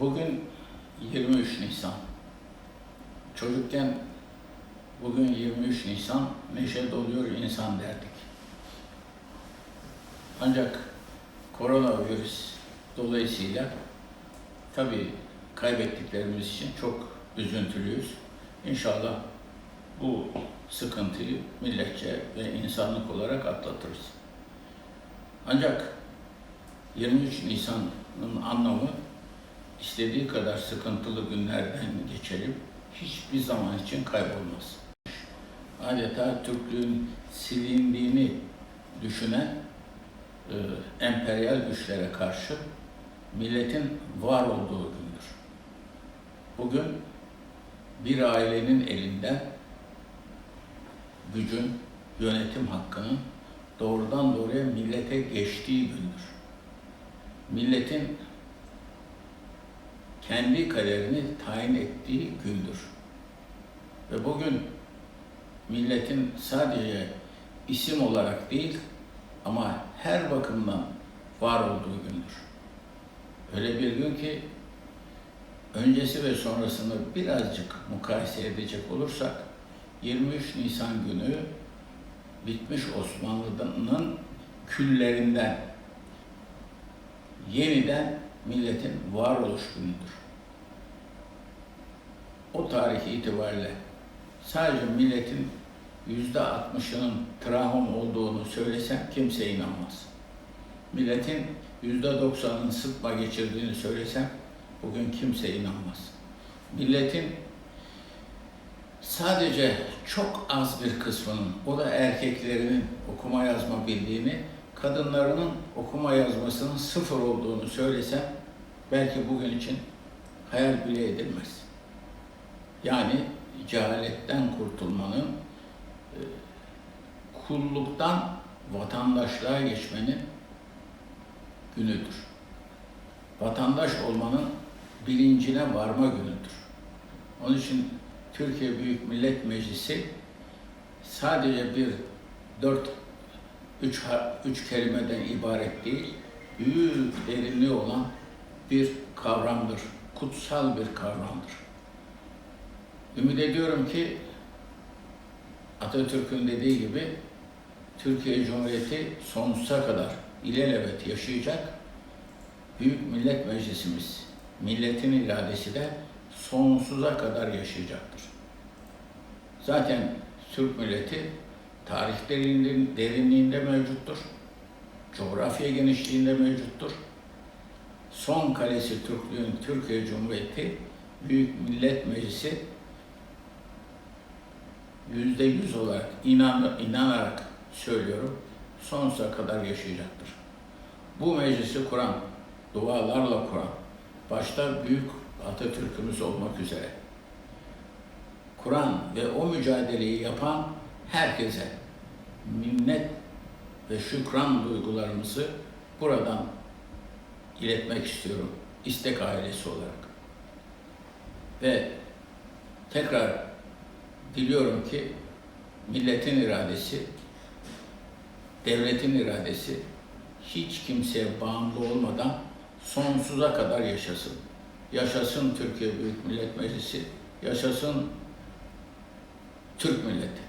Bugün 23 Nisan. Çocukken bugün 23 Nisan neşe doluyor insan derdik. Ancak koronavirüs dolayısıyla tabii kaybettiklerimiz için çok üzüntülüyüz. İnşallah bu sıkıntıyı milletçe ve insanlık olarak atlatırız. Ancak 23 Nisan'ın anlamı istediği kadar sıkıntılı günlerden geçelim, hiçbir zaman için kaybolmaz. Adeta Türklüğün silindiğini düşünen e, emperyal güçlere karşı milletin var olduğu gündür. Bugün bir ailenin elinde gücün, yönetim hakkının doğrudan doğruya millete geçtiği gündür. Milletin kendi kaderini tayin ettiği gündür. Ve bugün milletin sadece isim olarak değil ama her bakımdan var olduğu gündür. Öyle bir gün ki öncesi ve sonrasını birazcık mukayese edecek olursak 23 Nisan günü bitmiş Osmanlı'nın küllerinden yeniden milletin varoluş günüdür. O tarih itibariyle sadece milletin yüzde altmışının trahom olduğunu söylesem kimse inanmaz. Milletin yüzde doksanının sıtma geçirdiğini söylesem bugün kimse inanmaz. Milletin sadece çok az bir kısmının, o da erkeklerinin okuma yazma bildiğini, kadınlarının okuma yazmasının sıfır olduğunu söylesem belki bugün için hayal bile edilmez. Yani cehaletten kurtulmanın, e, kulluktan vatandaşlığa geçmenin günüdür. Vatandaş olmanın bilincine varma günüdür. Onun için Türkiye Büyük Millet Meclisi sadece bir dört, üç, üç kelimeden ibaret değil, büyük derinliği olan bir kavramdır, kutsal bir kavramdır. Ümit ediyorum ki Atatürk'ün dediği gibi Türkiye Cumhuriyeti sonsuza kadar ilelebet yaşayacak. Büyük Millet Meclisimiz, milletin iradesi de sonsuza kadar yaşayacaktır. Zaten Türk milleti tarih derinliğinde, mevcuttur. Coğrafya genişliğinde mevcuttur. Son kalesi Türklüğün Türkiye Cumhuriyeti Büyük Millet Meclisi yüzde yüz olarak inan, inanarak söylüyorum sonsuza kadar yaşayacaktır. Bu meclisi kuran, dualarla kuran, başta büyük Atatürk'ümüz olmak üzere kuran ve o mücadeleyi yapan herkese minnet ve şükran duygularımızı buradan iletmek istiyorum istek ailesi olarak. Ve tekrar diliyorum ki milletin iradesi, devletin iradesi hiç kimseye bağımlı olmadan sonsuza kadar yaşasın. Yaşasın Türkiye Büyük Millet Meclisi, yaşasın Türk milleti.